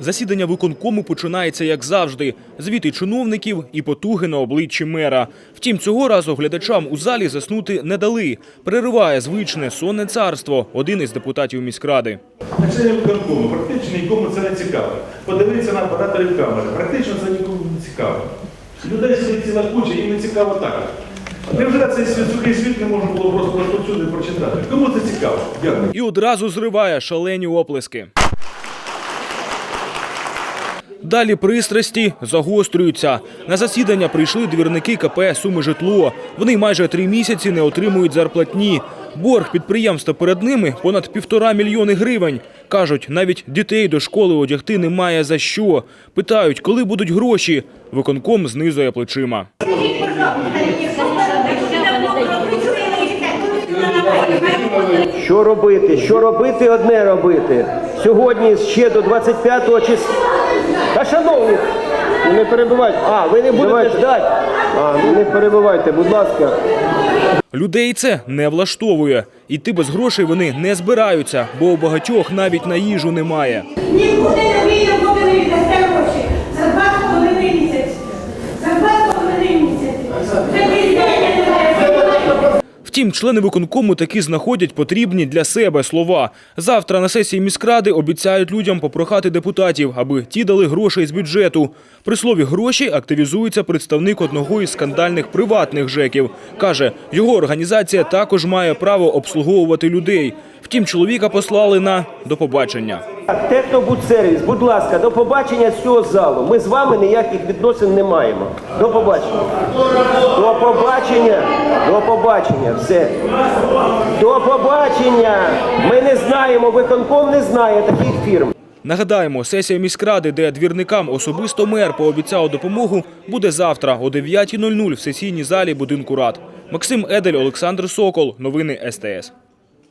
Засідання виконкому починається як завжди. Звіти чиновників і потуги на обличчі мера. Втім, цього разу глядачам у залі заснути не дали. Перериває звичне сонне царство один із депутатів міськради. На членів виконкому практично нікому це не цікаво. Подивитися на операторів камери, практично це нікому не цікаво. Людей сидить ціла куча, їм не цікаво так. Невже цей сухий світ не можна було просто прочитати? Кому це цікаво? Дякую. І одразу зриває шалені оплески. Далі пристрасті загострюються. На засідання прийшли двірники КП «Суми житло». Вони майже три місяці не отримують зарплатні. Борг підприємства перед ними понад півтора мільйони гривень. Кажуть, навіть дітей до школи одягти немає за що. Питають, коли будуть гроші. Виконком знизує плечима. Що робити? Що робити, одне робити. Сьогодні ще до 25 числа. Та шановні, ну не перебивайте. А, ви не будете ждати? А, ну не перебивайте, будь ласка. Людей це не влаштовує. Іти без грошей вони не збираються, бо у багатьох навіть на їжу немає. Нікуди не вийде, поки не віддасте гроші. За два з половиною місяці. За два з половиною місяці. Вже піздення не знаю. Втім, члени виконкому таки знаходять потрібні для себе слова. Завтра на сесії міськради обіцяють людям попрохати депутатів, аби ті дали грошей з бюджету. При слові гроші активізується представник одного із скандальних приватних ЖЕКів. Каже, його організація також має право обслуговувати людей. Втім, чоловіка послали на до побачення. Технобудсервіс, будь ласка, до побачення з цього залу. Ми з вами ніяких відносин не маємо. До побачення. Побачення. До побачення. Все. До побачення. Ми не знаємо, виконком не знає таких фірм. Нагадаємо, сесія міськради, де двірникам особисто мер пообіцяв допомогу, буде завтра о 9.00 в сесійній залі будинку рад. Максим Едель, Олександр Сокол. Новини СТС.